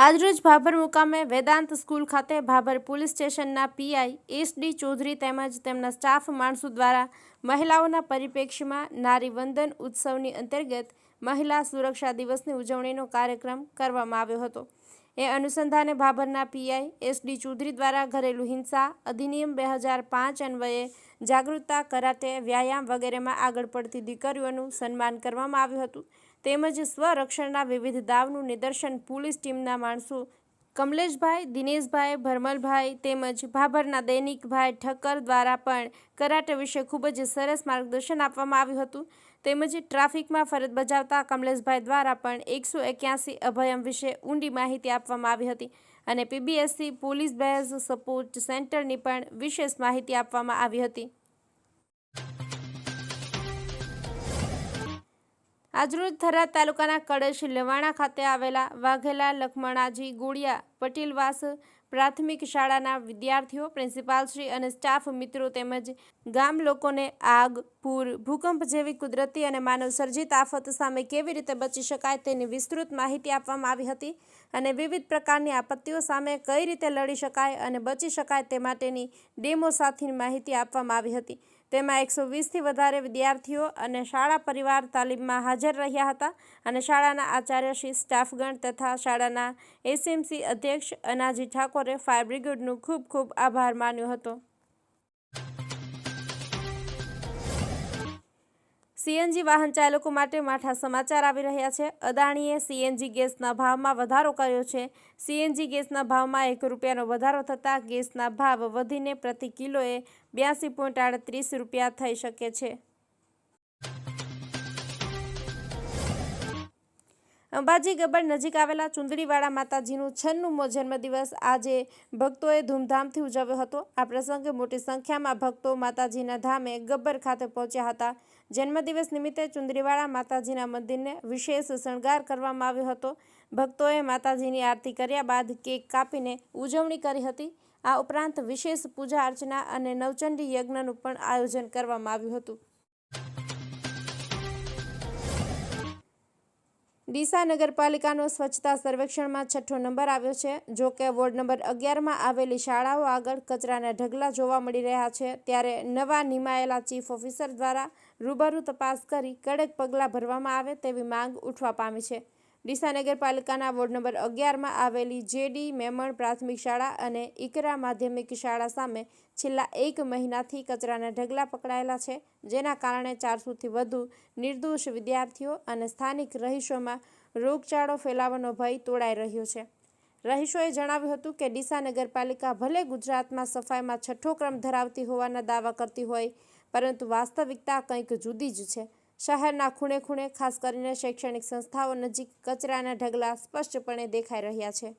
આજરોજ ભાભર મુકામે વેદાંત સ્કૂલ ખાતે ભાભર પોલીસ સ્ટેશનના પીઆઈ એસ ડી ચૌધરી તેમજ તેમના સ્ટાફ માણસો દ્વારા મહિલાઓના પરિપ્રેક્ષ્યમાં નારી વંદન ઉત્સવની અંતર્ગત મહિલા સુરક્ષા દિવસની ઉજવણીનો કાર્યક્રમ કરવામાં આવ્યો હતો. એ અનુસંધાને ભાભરના પીઆઈ એસ ડી ચૌધરી દ્વારા ઘરેલું હિંસા અધિનિયમ બે હજાર પાંચ અન્વયે જાગૃતતા, કરાટે, વ્યાયામ વગેરેમાં આગળ પડતી દીકરીઓનું સન્માન કરવામાં આવ્યું હતું. તેમજ સ્વરક્ષણના વિવિધ દાવનું નિદર્શન પોલીસ ટીમના માણસો કમલેશભાઈ, દિનેશભાઈ, ભરમલભાઈ તેમજ ભાભરના દૈનિકભાઈ ઠક્કર દ્વારા પણ કરાટે વિશે ખૂબ જ સરસ માર્ગદર્શન આપવામાં આવ્યું હતું. તેમજ ટ્રાફિકમાં ફરજ બજાવતા કમલેશભાઈ દ્વારા પણ એકસો એક્યાસી અભયમ વિશે ઊંડી માહિતી આપવામાં આવી હતી અને પીબીએસસી પોલીસ બેઝ સપોર્ટ સેન્ટરની પણ વિશેષ માહિતી આપવામાં આવી હતી. આજરોજ થરાદ તાલુકાના કડશ લેવાણા ખાતે આવેલા વાઘેલા, લખમણાજી, ગોળિયા, પટેલવાસ પ્રાથમિક શાળાના વિદ્યાર્થીઓ પ્રિન્સિપાલશ્રી અને સ્ટાફ મિત્રો તેમજ ગામ લોકોને આગ, પૂર, ભૂકંપ જેવી કુદરતી અને માનવ સર્જિત આફત સામે કેવી રીતે બચી શકાય તેની વિસ્તૃત માહિતી આપવામાં આવી હતી અને વિવિધ પ્રકારની આપત્તિઓ સામે કઈ રીતે લડી શકાય અને બચી શકાય તે માટેની ડેમો સાથેની માહિતી આપવામાં આવી હતી. તેમાં એકસો વીસથી વધારે વિદ્યાર્થીઓ અને શાળા પરિવાર તાલીમમાં હાજર રહ્યા હતા અને શાળાના આચાર્યશ્રી સ્ટાફગણ તથા શાળાના એસએમસી અધ્યક્ષ અનાજી ઠાકોરે ફાયર બ્રિગેડનું ખૂબ ખૂબ આભાર માન્યો હતો. સીએનજી વાહન ચાલકો માટે માઠા સમાચાર આવી રહ્યા છે. અદાણીએ સીએનજી ગેસના ભાવમાં વધારો કર્યો છે. સીએનજી ગેસના ભાવમાં એક રૂપિયાનો વધારો થતાં ગેસના ભાવ વધીને પ્રતિ કિલોએ બ્યાસી રૂપિયા થઈ શકે છે. અંબાજી ગબ્બર નજીક આવેલા ચુંદડીવાળા માતાજીનું છન્નુંમો જન્મદિવસ આજે ભક્તોએ ધૂમધામથી ઉજવ્યો હતો. આ પ્રસંગે મોટી સંખ્યામાં ભક્તો માતાજીના ધામે ગબ્બર ખાતે પહોંચ્યા હતા. જન્મદિવસ નિમિત્તે ચુંદડીવાળા માતાજીના મંદિરને વિશેષ શણગાર કરવામાં આવ્યો હતો. ભક્તોએ માતાજીની આરતી કર્યા બાદ કેક કાપીને ઉજવણી કરી હતી. આ ઉપરાંત વિશેષ પૂજા અર્ચના અને નવચંડી યજ્ઞનું પણ આયોજન કરવામાં આવ્યું હતું. ડીસા નગરપાલિકાનો સ્વચ્છતા સર્વેક્ષણમાં છઠ્ઠો નંબર આવ્યો છે. જો કે વોર્ડ નંબર અગિયારમાં આવેલી શાળાઓ આગળ કચરાના ઢગલા જોવા મળી રહ્યા છે. ત્યારે નવા નિમાયેલા ચીફ ઓફિસર દ્વારા રૂબરૂ તપાસ કરી કડક પગલાં ભરવામાં આવે તેવી માંગ ઉઠવા પામી છે. ડીસા નગરપાલિકાના વોર્ડ નંબર અગિયારમાં આવેલી જેડી મેમણ પ્રાથમિક શાળા અને ઇકરા માધ્યમિક શાળા સામે છેલ્લા એક મહિનાથી કચરાના ઢગલા પકડાયેલા છે, જેના કારણે ચારસોથી વધુ નિર્દોષ વિદ્યાર્થીઓ અને સ્થાનિક રહીશોમાં રોગચાળો ફેલાવાનો ભય તોડાઈ રહ્યો છે. રહીશોએ જણાવ્યું હતું કે ડીસા નગરપાલિકા ભલે ગુજરાતમાં સફાઈમાં છઠ્ઠો ક્રમ ધરાવતી હોવાના દાવા કરતી હોય, પરંતુ વાસ્તવિકતા કંઈક જુદી જ છે. શહેરના ખૂણે ખૂણે ખાસ કરીને શૈક્ષણિક સંસ્થાઓ નજીક કચરાના ઢગલા સ્પષ્ટપણે દેખાઈ રહ્યા છે.